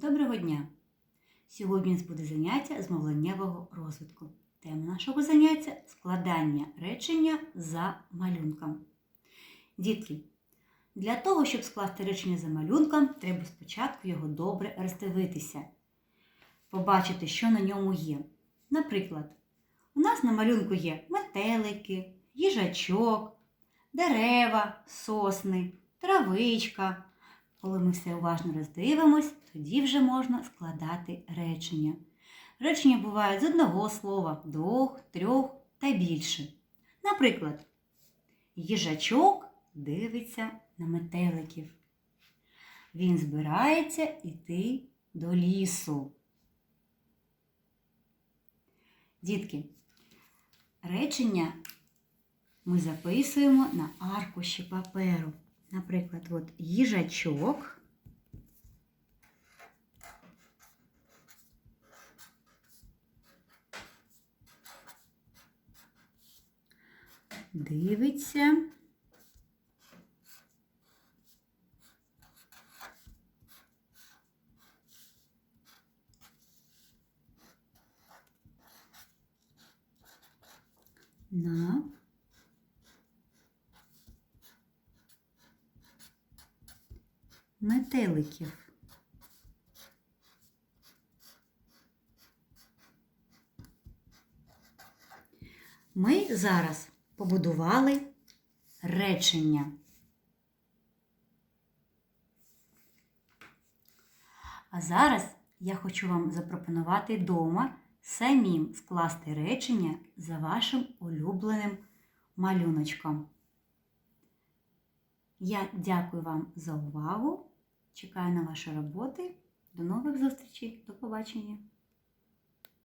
Доброго дня! Сьогодні у нас буде заняття з мовленнєвого розвитку. Тема нашого заняття складання речення за малюнком. Дітки, для того, щоб скласти речення за малюнком, треба спочатку його добре роздивитися, побачити, що на ньому є. Наприклад, у нас на малюнку є метелики, їжачок, дерева, сосни, травичка. Коли ми все уважно роздивимось, тоді вже можна складати речення. Речення бувають з одного слова, двох, трьох та більше. Наприклад, їжачок дивиться на метеликів. Він збирається йти до лісу. Дітки, речення ми записуємо на аркуші паперу. Наприклад, от їжачок. Дивиться. На метеликів. Ми зараз побудували речення. А зараз я хочу вам запропонувати вдома самим скласти речення за вашим улюбленим малюночком. Я дякую вам за увагу. Чекаю на ваші роботи. До нових зустрічей. До побачення.